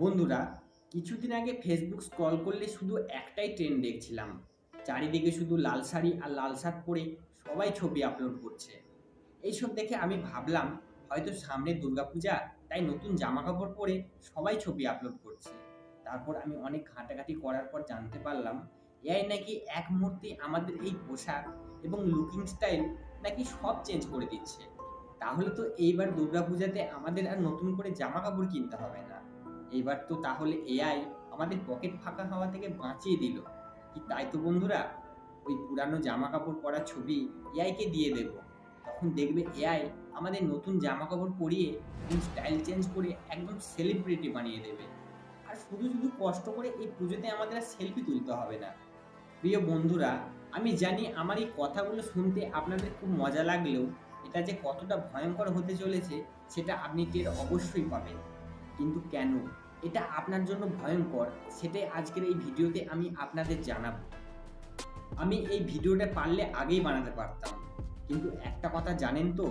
বন্ধুরা, কিছুদিন আগে ফেসবুক স্ক্রল করলে শুধু একটাই ট্রেন্ড দেখছিলাম। চারিদিকে শুধু লাল শাড়ি আর লাল শার্ট পরে সবাই ছবি আপলোড করছে। এইসব দেখে আমি ভাবলাম, হয়তো সামনে দুর্গাপূজা, তাই নতুন জামা কাপড় পরে সবাই ছবি আপলোড করছে। তারপর আমি অনেক ঘাঁটাঘাঁটি করার পর জানতে পারলাম, এআই নাকি এক মুহূর্তে আমাদের এই পোশাক এবং লুকিং স্টাইল নাকি সব চেঞ্জ করে দিচ্ছে। তাহলে তো এইবার দুর্গাপূজাতে আমাদের আর নতুন করে জামা কাপড় কিনতে হবে না। এবার তো তাহলে এআই আমাদের পকেট ফাঁকা হওয়া থেকে বাঁচিয়ে দিল। কি তাই তো বন্ধুরা? ওই পুরানো জামা কাপড় পরা ছবি এআইকে দিয়ে দেব। তখন দেখবে এআই আমাদের নতুন জামা কাপড় পরিয়ে স্টাইল চেঞ্জ করে একদম সেলিব্রিটি বানিয়ে দেবে। আর শুধু শুধু কষ্ট করে এই পুজোতে আমাদের আর সেলফি তুলতে হবে না। প্রিয় বন্ধুরা, আমি জানি আমার এই কথাগুলো শুনতে আপনাদের খুব মজা লাগলেও এটা যে কতটা ভয়ঙ্কর হতে চলেছে, সেটা আপনি টের অবশ্যই পাবেন। কিন্তু কেন? এটা আপনার জন্য ভয়ঙ্কর, সেটাই আজকের এই ভিডিওতে আমি আপনাদের জানাব। আমি এই ভিডিওটা পারলে আগেই বানাতে পারতাম। কিন্তু একটা কথা জানেন তো,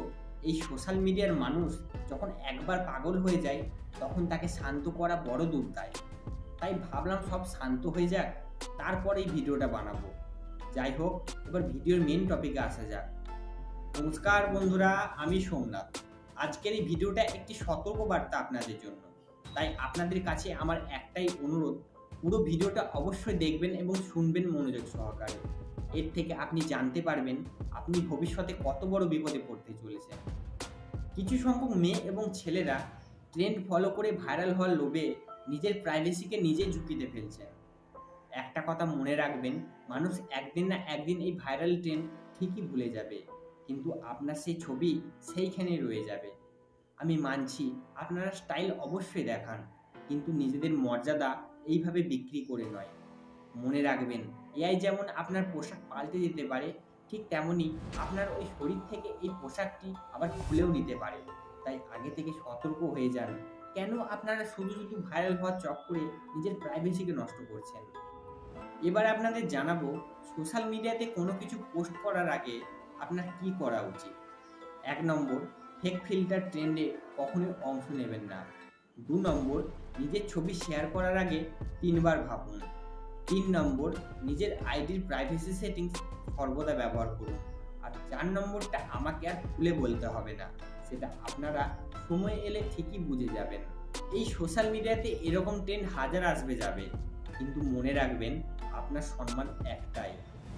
এই সোশ্যাল মিডিয়ার মানুষ যখন একবার পাগল হয়ে যায়, তখন তাকে শান্ত করা বড় দুর্দায় তাই ভাবলাম সব শান্ত হয়ে যাক, তারপর এই ভিডিওটা বানাবো। যাই হোক, এবার ভিডিওর মেন টপিকে আসা যাক। নমস্কার বন্ধুরা, আমি সোমনাথ। আজকের এই ভিডিওটা একটি সতর্ক বার্তা আপনাদের জন্য। তাই আপনাদের কাছে আমার একটাই অনুরোধ, পুরো ভিডিওটা অবশ্যই দেখবেন এবং শুনবেন মনোযোগ সহকারে। এর থেকে আপনি জানতে পারবেন আপনি ভবিষ্যতে কত বড় বিপদে পড়তে চলেছেন। কিছু সংখ্যক মেয়ে এবং ছেলেরা ট্রেন্ড ফলো করে ভাইরাল হওয়ার লোভে নিজের প্রাইভেসিকে নিজে ঝুঁকিতে ফেলছে। একটা কথা মনে রাখবেন, মানুষ একদিন না একদিন এই ভাইরাল ট্রেন্ড ঠিকই ভুলে যাবে, কিন্তু আপনার সেই ছবি সেইখানেই রয়ে যাবে। আমি মানছি, আপনারা স্টাইল অবশ্যই দেখান, কিন্তু নিজেদের মর্যাদা এইভাবে বিক্রি করে নয়। মনে রাখবেন এআই যেমন আপনার পোশাক পাল্টে দিতে পারে, ঠিক তেমনই আপনার ওই শরীর থেকে এই পোশাকটি আবার খুলেও নিতে পারে। তাই আগে থেকে সতর্ক হয়ে যান। কেন আপনারা শুধু শুধু ভাইরাল হওয়ার চক্করে নিজের প্রাইভেসিকে নষ্ট করছেন? এবার আপনাদের জানাব সোশ্যাল মিডিয়াতে কোনো কিছু পোস্ট করার আগে আপনার কি করা উচিত? এক নম্বর ফেক ফিল্টার ট্রেন্ডে কখনোই অংশ নেবেন না। দু নম্বর, নিজের ছবি শেয়ার করার আগে তিনবার ভাবুন। তিন নম্বর, নিজের আইডির প্রাইভেসি সেটিংস সর্বদা ব্যবহার করুন। আর চার নম্বরটা আমাকে আর খুলে বলতে হবে না, সেটা আপনারা সময় এলে ঠিকই বুঝে যাবেন। এই সোশ্যাল মিডিয়াতে এরকম ট্রেন্ড হাজার আসবে যাবে, কিন্তু মনে রাখবেন, আপনার সম্মান একটাই।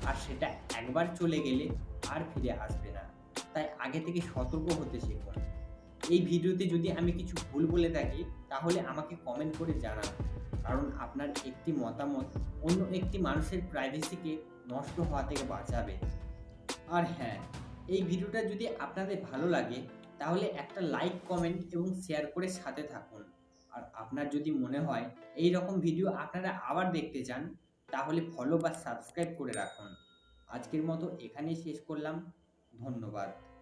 আর সেটা একবার চলে গেলে আর ফিরে আসবে না। তাই আগে থেকে সতর্ক হতে শিখুন এই ভিডিওতে যদি আমি কিছু ভুল বলে থাকি, তাহলে আমাকে কমেন্ট করে জানান কারণ আপনার একটি মতামত অন্য একটি মানুষের প্রাইভেসিকে নষ্ট হওয়া থেকে বাঁচাবে। আর হ্যাঁ এই ভিডিওটা যদি আপনাদের ভালো লাগে, তাহলে একটা লাইক কমেন্ট এবং শেয়ার করে সাথে থাকুন। আর আপনার যদি মনে হয় এই রকম ভিডিও আপনারা আবার দেখতে চান, তাহলে ফলো বা সাবস্ক্রাইব করে রাখুন। আজকের মতো এখানেই শেষ করলাম। ধন্যবাদ।